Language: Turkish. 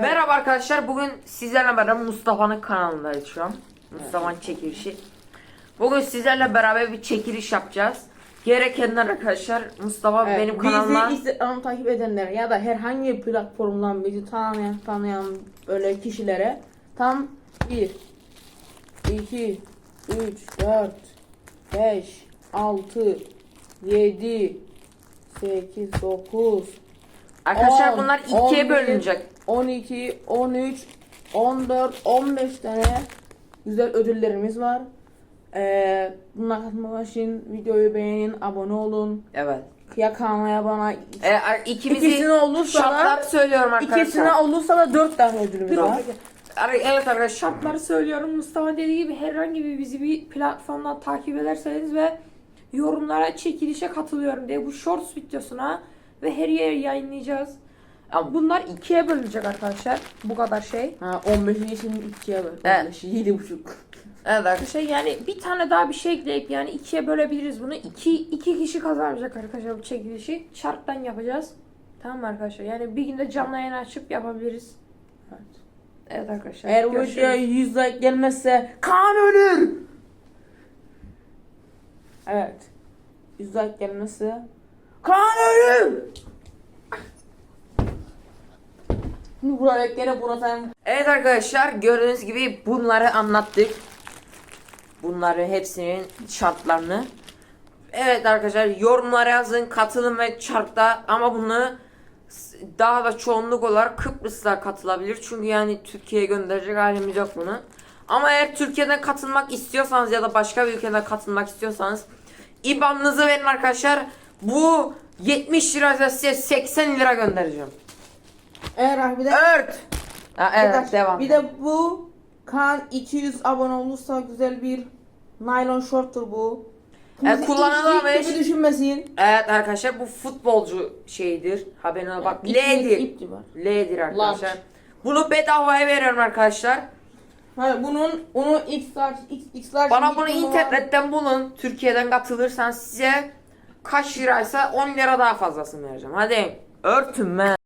Merhaba arkadaşlar. Bugün sizlerle beraber Mustafa'nın kanalındayız şu an. Mustafa'nın çekilişi. Bugün sizlerle beraber bir çekiliş yapacağız. Gerekenler arkadaşlar Mustafa Evet, benim kanalıma Bizi Instagram takip edenler ya da herhangi bir platformdan bizi tanıyan, tanıyan böyle kişilere tam 1, 2, 3, 4, 5, 6, 7, 8, 9, arkadaşlar 10, bunlar ikiye 11, bölünecek. 12, 13, 14, 15 tane güzel ödüllerimiz var. Ee, buna katılmak için videoyu beğenin, abone olun. Evet. Ya kanala bana E, ikimizi İkisine olursa da- şartları söylüyorum arkadaşlar. ikisine olursa da 4 tane ödülümüz var. Ar- Evet arkadaşlar şartları söylüyorum. Mustafa dediği gibi herhangi bir bizi bir platformdan takip ederseniz ve yorumlara çekilişe katılıyorum diye bu shorts videosuna ve her yere yayınlayacağız. Ama bunlar ikiye bölünecek arkadaşlar. Bu kadar şey. Ha 15. şimdi 2'ye böl. Evet. 15, 7,5. Evet arkadaşlar. Yani bir tane daha bir şey ekleyip yani ikiye bölebiliriz bunu. İki, iki kişi kazanacak arkadaşlar bu çekilişi. Şarttan yapacağız. Tamam mı arkadaşlar? Yani bir günde canlı yayın açıp yapabiliriz. Evet. Evet arkadaşlar. Eğer bu videoya 100 like gelmezse kan ölür. Evet. 100 like gelmezse kan ölür. Şimdi buraya gene buna sen Evet arkadaşlar gördüğünüz gibi bunları anlattık. Bunları hepsinin şartlarını. Evet arkadaşlar yorumlara yazın katılın ve çarkta ama bunu daha da çoğunluk olarak Kıbrıs'ta katılabilir. Çünkü yani Türkiye'ye gönderecek halimiz yok bunu. Ama eğer Türkiye'den katılmak istiyorsanız ya da başka bir ülkeden katılmak istiyorsanız IBAN'ınızı verin arkadaşlar. Bu 70 lira size 80 lira göndereceğim. eğer bir de Ört. Ha, evet devam. Bir de bu kan 200 abone olursa güzel bir naylon şorttur bu. Kimse kullanılamış. ip- ip gibi düşünmesin. Evet arkadaşlar bu futbolcu şeyidir. Haberine bak. İp- L'dir. ip. L'dir arkadaşlar. Large. Bunu bedavaya veriyorum arkadaşlar. Ha, bunun bunu X large X, X large Bana bunu internetten bulun. Türkiye'den katılırsan size kaç liraysa 10 lira daha fazlasını vereceğim. Hadi örtün ben.